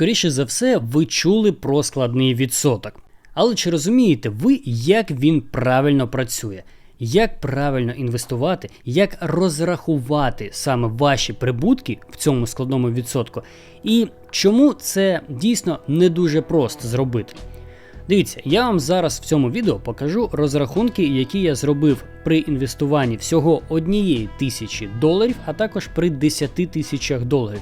Скоріше за все, ви чули про складний відсоток. Але чи розумієте ви, як він правильно працює? Як правильно інвестувати, як розрахувати саме ваші прибутки в цьому складному відсотку, і чому це дійсно не дуже просто зробити? Дивіться, я вам зараз в цьому відео покажу розрахунки, які я зробив при інвестуванні всього однієї тисячі доларів, а також при 10 тисячах доларів.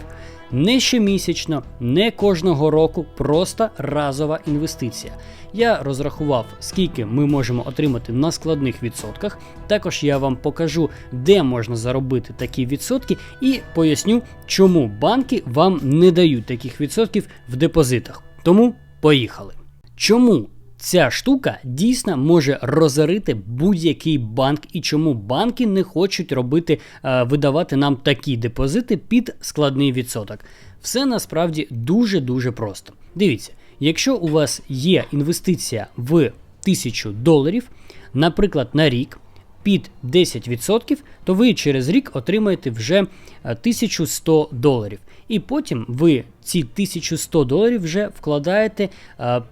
Не щомісячно, не кожного року, просто разова інвестиція. Я розрахував, скільки ми можемо отримати на складних відсотках. Також я вам покажу, де можна заробити такі відсотки, і поясню, чому банки вам не дають таких відсотків в депозитах. Тому поїхали. Чому ця штука дійсно може розорити будь-який банк, і чому банки не хочуть робити, е, видавати нам такі депозити під складний відсоток? Все насправді дуже-дуже просто. Дивіться, якщо у вас є інвестиція в 1000 доларів, наприклад, на рік. Під 10%, то ви через рік отримаєте вже 1100 доларів. І потім ви ці 1100 доларів вже вкладаєте е,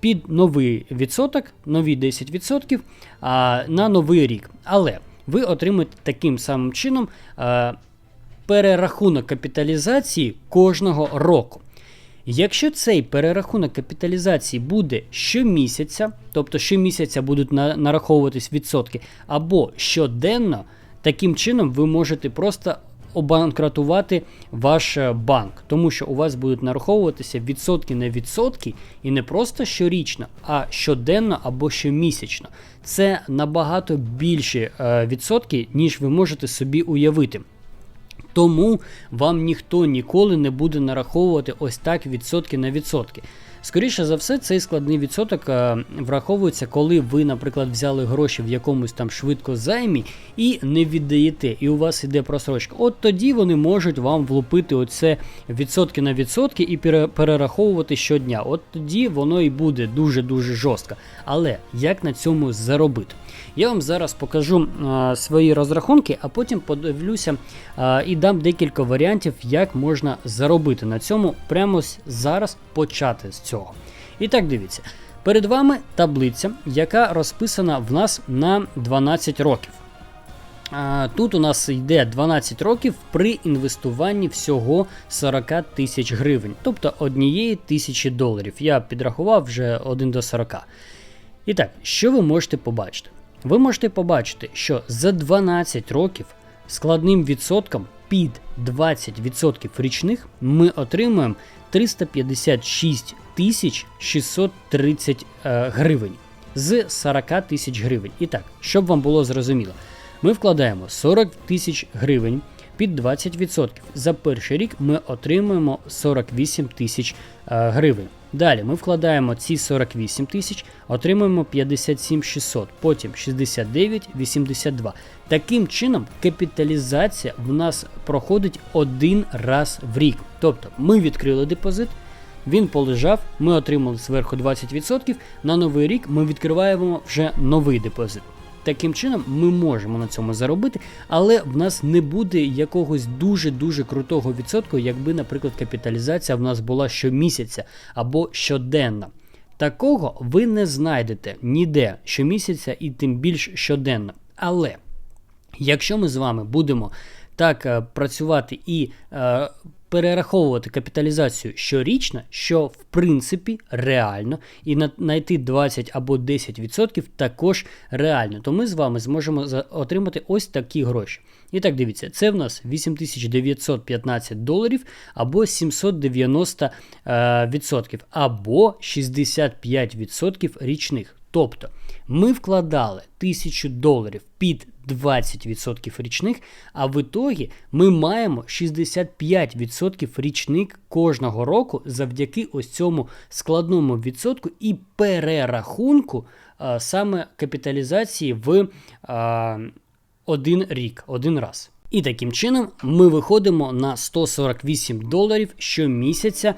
під новий відсоток, нові 10% а, на новий рік. Але ви отримаєте таким самим чином перерахунок капіталізації кожного року. Якщо цей перерахунок капіталізації буде щомісяця, тобто щомісяця будуть на, нараховуватись відсотки, або щоденно, таким чином ви можете просто обанкратувати ваш е, банк, тому що у вас будуть нараховуватися відсотки на відсотки, і не просто щорічно, а щоденно або щомісячно. Це набагато більші е, відсотки, ніж ви можете собі уявити. Тому вам ніхто ніколи не буде нараховувати ось так відсотки на відсотки. Скоріше за все, цей складний відсоток е, враховується, коли ви, наприклад, взяли гроші в якомусь там швидко займі і не віддаєте, і у вас іде просрочка. От тоді вони можуть вам влупити оце відсотки на відсотки і перераховувати щодня. От тоді воно і буде дуже-дуже жорстко. Але як на цьому заробити? Я вам зараз покажу а, свої розрахунки, а потім подивлюся а, і дам декілька варіантів, як можна заробити на цьому прямо зараз почати з цього. І так дивіться. Перед вами таблиця, яка розписана в нас на 12 років. Тут у нас йде 12 років при інвестуванні всього 40 тисяч гривень, тобто однієї тисячі доларів. Я підрахував вже 1 до 40. І так, що ви можете побачити? Ви можете побачити, що за 12 років складним відсотком під 20% річних ми отримуємо 356 тисяч 630 е, гривень з 40 тисяч гривень. І так, щоб вам було зрозуміло, ми вкладаємо 40 тисяч гривень під 20%. За перший рік ми отримуємо 48 тисяч е, гривень. Далі ми вкладаємо ці 48 тисяч, отримуємо 57 600, потім 69 82. Таким чином, капіталізація в нас проходить один раз в рік. Тобто ми відкрили депозит. Він полежав, ми отримали зверху 20%. На новий рік ми відкриваємо вже новий депозит. Таким чином, ми можемо на цьому заробити, але в нас не буде якогось дуже-дуже крутого відсотку, якби, наприклад, капіталізація в нас була щомісяця або щоденна. Такого ви не знайдете ніде щомісяця і тим більш щоденно. Але якщо ми з вами будемо так е, працювати і е, перераховувати капіталізацію щорічно, що в принципі реально, і знайти 20 або 10% також реально, то ми з вами зможемо отримати ось такі гроші. І так, дивіться, це в нас 8915 доларів або 790 е, відсотків, або 65% річних. Тобто ми вкладали 1000 доларів під 20% річних, а в ітогі ми маємо 65% річних кожного року завдяки ось цьому складному відсотку і перерахунку а, саме капіталізації в а, один рік, один раз. І таким чином ми виходимо на 148 доларів щомісяця.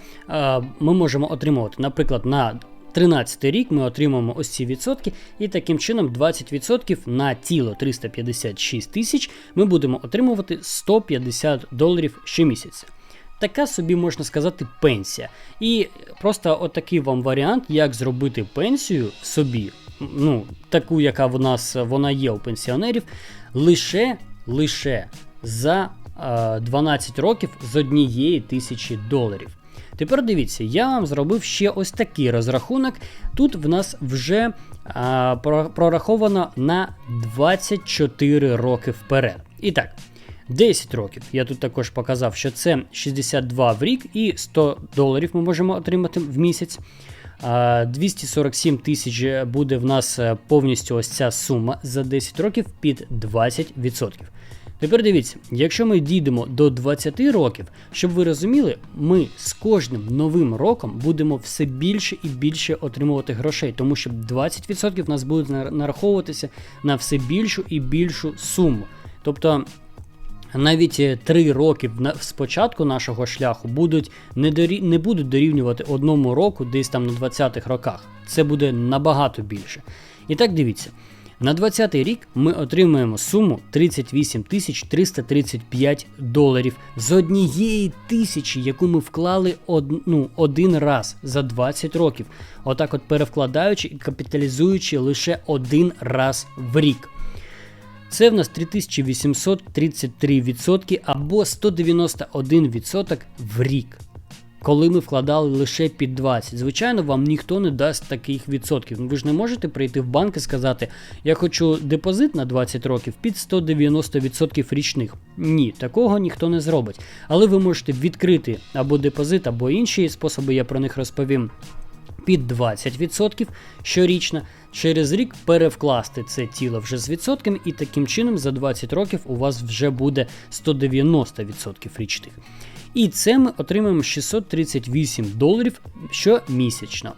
Ми можемо отримувати, наприклад, на 13 рік ми отримаємо ось ці відсотки, і таким чином 20% на тіло 356 тисяч ми будемо отримувати 150 доларів щомісяця. така собі можна сказати пенсія. І просто отакий вам варіант, як зробити пенсію собі, ну, таку, яка в нас вона є у пенсіонерів, лише лише за е, 12 років з однієї тисячі доларів. Тепер дивіться, я вам зробив ще ось такий розрахунок. Тут в нас вже а, прораховано на 24 роки вперед. І так, 10 років. Я тут також показав, що це 62 в рік і 100 доларів ми можемо отримати в місяць. 247 тисяч буде в нас е, повністю ось ця сума за 10 років під 20%. Тепер дивіться, якщо ми дійдемо до 20 років, щоб ви розуміли, ми з кожним новим роком будемо все більше і більше отримувати грошей, тому що 20% в нас будуть нараховуватися на все більшу і більшу суму. Тобто. Навіть 3 роки з початку нашого шляху будуть не дорі... не будуть дорівнювати одному року десь там на 20-х роках. Це буде набагато більше. І так дивіться, на 20 рік ми отримуємо суму 38 335 доларів з однієї тисячі, яку ми вклали од, ну, один раз за 20 років. Отак, от перевкладаючи і капіталізуючи лише один раз в рік. Це в нас 3833% або 191% в рік коли ми вкладали лише під 20. Звичайно, вам ніхто не дасть таких відсотків. Ну, ви ж не можете прийти в банк і сказати, я хочу депозит на 20 років під 190% річних. Ні, такого ніхто не зробить. Але ви можете відкрити або депозит, або інші способи, я про них розповім. Під 20% щорічно, через рік перевкласти це тіло вже з відсотками, і таким чином за 20 років у вас вже буде 190% річних. І це ми отримаємо 638 доларів щомісячно.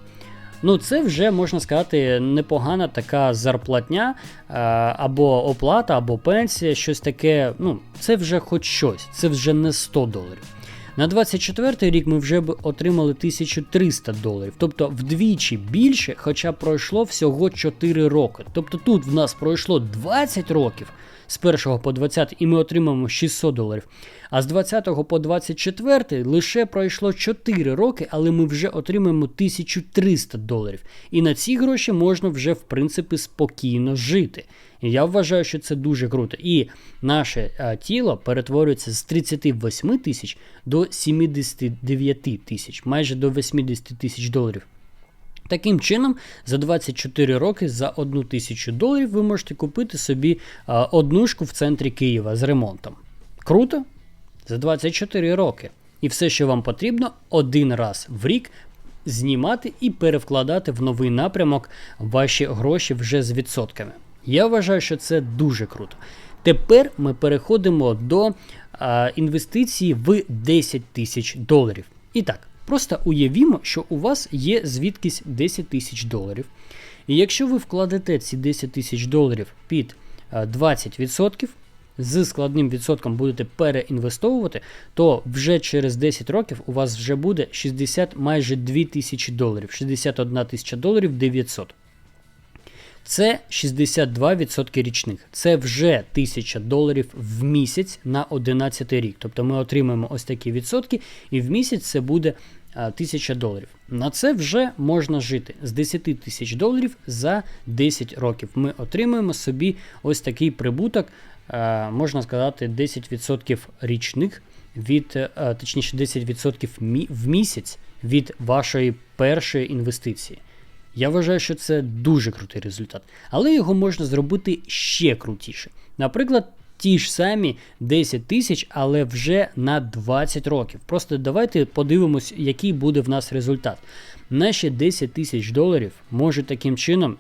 Ну, це вже можна сказати непогана така зарплатня е, або оплата, або пенсія, щось таке. Ну, це вже хоч щось, це вже не 100 доларів. На 24 рік ми вже б отримали 1300 доларів, тобто вдвічі більше, хоча пройшло всього 4 роки. Тобто тут в нас пройшло 20 років з 1 по 20 і ми отримаємо 600 доларів. А з 20 по 24 лише пройшло 4 роки, але ми вже отримаємо 1300 доларів. І на ці гроші можна вже, в принципі, спокійно жити. Я вважаю, що це дуже круто. І наше а, тіло перетворюється з 38 тисяч до 79 тисяч, майже до 80 тисяч доларів. Таким чином, за 24 роки за 1 тисячу доларів ви можете купити собі однушку в центрі Києва з ремонтом. Круто? За 24 роки. І все, що вам потрібно, один раз в рік знімати і перевкладати в новий напрямок ваші гроші вже з відсотками. Я вважаю, що це дуже круто. Тепер ми переходимо до а, інвестиції в 10 тисяч доларів. І так. Просто уявімо, що у вас є звідкись 10 тисяч доларів. І якщо ви вкладете ці 10 тисяч доларів під 20%, з складним відсотком будете переінвестовувати, то вже через 10 років у вас вже буде 60 майже 2 тисячі доларів, 61 тисяча доларів 900. Це 62% річних. Це вже 1000 доларів в місяць на 11 рік. Тобто ми отримаємо ось такі відсотки, і в місяць це буде 1000 доларів. На це вже можна жити з 10 тисяч доларів за 10 років. Ми отримуємо собі ось такий прибуток, можна сказати, 10% річних від, точніше, 10% в місяць від вашої першої інвестиції. Я вважаю, що це дуже крутий результат, але його можна зробити ще крутіше. Наприклад, ті ж самі 10 тисяч, але вже на 20 років. Просто давайте подивимось, який буде в нас результат. Наші 10 тисяч доларів можуть таким чином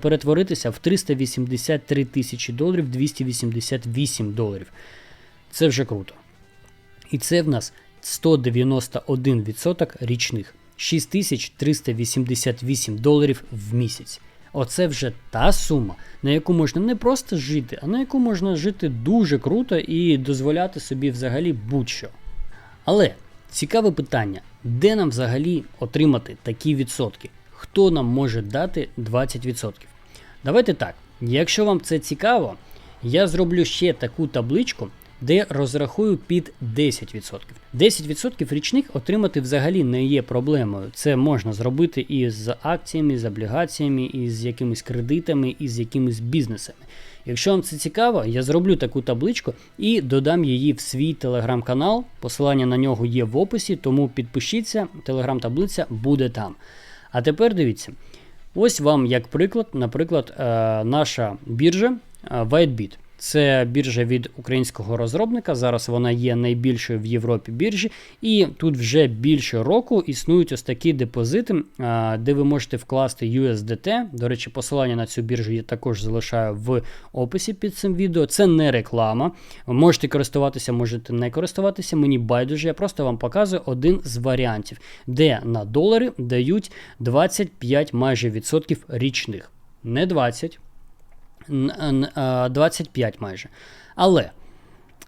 перетворитися в 383 тисячі доларів 288 доларів. Це вже круто. І це в нас 191% річних. 6388 доларів в місяць. Оце вже та сума, на яку можна не просто жити, а на яку можна жити дуже круто і дозволяти собі взагалі будь-що. Але цікаве питання, де нам взагалі отримати такі відсотки? Хто нам може дати 20%? Давайте так, якщо вам це цікаво, я зроблю ще таку табличку, де розрахую під 10%. 10% річних отримати взагалі не є проблемою. Це можна зробити і з акціями, з облігаціями, і з якимись кредитами, і з якимись бізнесами. Якщо вам це цікаво, я зроблю таку табличку і додам її в свій телеграм-канал. Посилання на нього є в описі, тому підпишіться, телеграм-таблиця буде там. А тепер дивіться. Ось вам як приклад, наприклад, е, наша біржа е, WhiteBit. Це біржа від українського розробника. Зараз вона є найбільшою в Європі біржі, і тут вже більше року існують ось такі депозити, де ви можете вкласти USDT. До речі, посилання на цю біржу я також залишаю в описі під цим відео. Це не реклама. Можете користуватися, можете не користуватися. Мені байдуже, я просто вам показую один з варіантів, де на долари дають 25 майже відсотків річних. Не 20. 25 майже. Але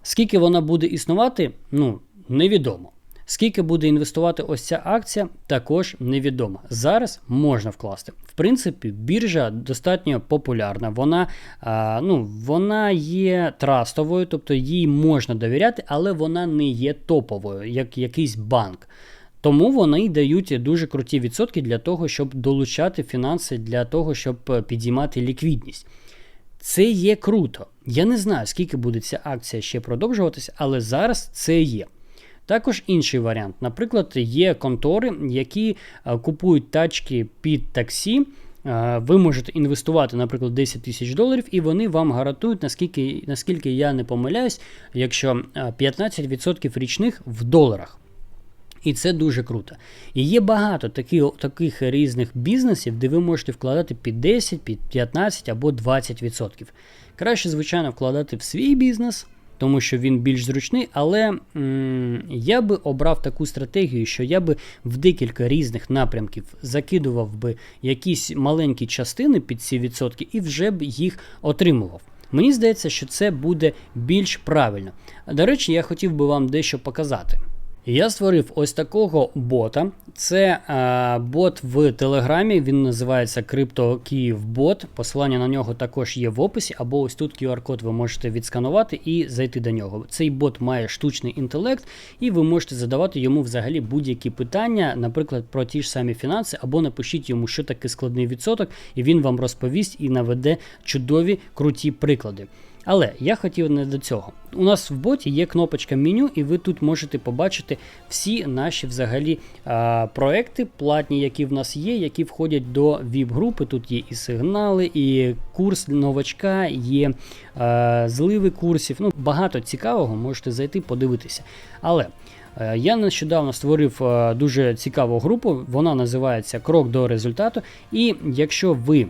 скільки вона буде існувати, ну, невідомо. Скільки буде інвестувати ось ця акція, також невідомо. Зараз можна вкласти. В принципі, біржа достатньо популярна. Вона а, ну, вона є трастовою, тобто їй можна довіряти, але вона не є топовою, як якийсь банк. Тому вони дають дуже круті відсотки для того, щоб долучати фінанси, для того, щоб підіймати ліквідність. Це є круто. Я не знаю, скільки буде ця акція ще продовжуватися, але зараз це є. Також інший варіант. Наприклад, є контори, які купують тачки під таксі. Ви можете інвестувати, наприклад, 10 тисяч доларів, і вони вам гарантують, наскільки наскільки я не помиляюсь, якщо 15% річних в доларах. І це дуже круто. І є багато таких таких різних бізнесів, де ви можете вкладати під 10, під 15 або 20%. Краще, звичайно, вкладати в свій бізнес, тому що він більш зручний, але м я би обрав таку стратегію, що я би в декілька різних напрямків закидував би якісь маленькі частини під ці відсотки і вже б їх отримував. Мені здається, що це буде більш правильно. До речі, я хотів би вам дещо показати. Я створив ось такого бота. Це е, бот в Телеграмі, він називається CryptoKievBot. Посилання на нього також є в описі, або ось тут QR-код ви можете відсканувати і зайти до нього. Цей бот має штучний інтелект, і ви можете задавати йому взагалі будь-які питання, наприклад, про ті ж самі фінанси, або напишіть йому, що таке складний відсоток, і він вам розповість і наведе чудові круті приклади. Але я хотів не до цього. У нас в боті є кнопочка меню, і ви тут можете побачити всі наші взагалі а, проекти, платні, які в нас є, які входять до ВІП-групи. Тут є і сигнали, і курс новачка, є а, зливи курсів. Ну, Багато цікавого, можете зайти, подивитися. Але. Е, я нещодавно створив е, дуже цікаву групу, вона називається Крок до результату. І якщо ви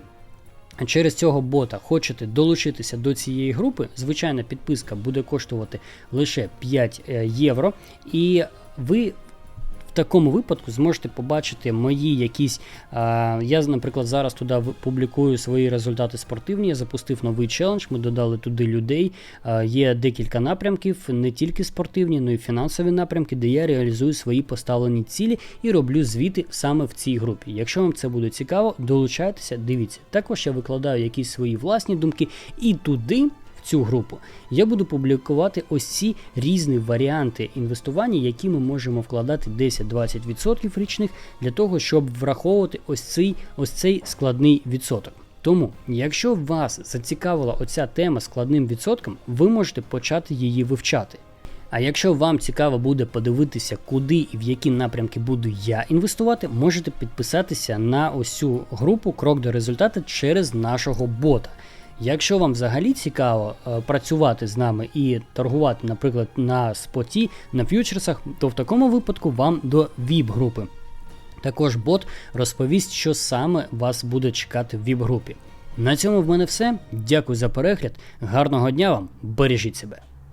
через цього бота хочете долучитися до цієї групи, звичайна підписка буде коштувати лише 5 е, євро, і ви такому випадку зможете побачити мої якісь. Я, наприклад, зараз туди публікую свої результати спортивні. Я запустив новий челендж. Ми додали туди людей. Є декілька напрямків, не тільки спортивні, але й фінансові напрямки, де я реалізую свої поставлені цілі і роблю звіти саме в цій групі. Якщо вам це буде цікаво, долучайтеся, дивіться. Також я викладаю якісь свої власні думки і туди цю групу, я буду публікувати ось ці різні варіанти інвестування, які ми можемо вкладати 10-20% річних для того, щоб враховувати ось цей, ось цей складний відсоток. Тому, якщо вас зацікавила оця тема складним відсотком, ви можете почати її вивчати. А якщо вам цікаво буде подивитися, куди і в які напрямки буду я інвестувати, можете підписатися на ось цю групу Крок до результату через нашого бота. Якщо вам взагалі цікаво е, працювати з нами і торгувати, наприклад, на споті, на ф'ючерсах, то в такому випадку вам до ВІП-групи. Також бот розповість, що саме вас буде чекати в ВІП-групі. На цьому в мене все. Дякую за перегляд. Гарного дня вам, бережіть себе.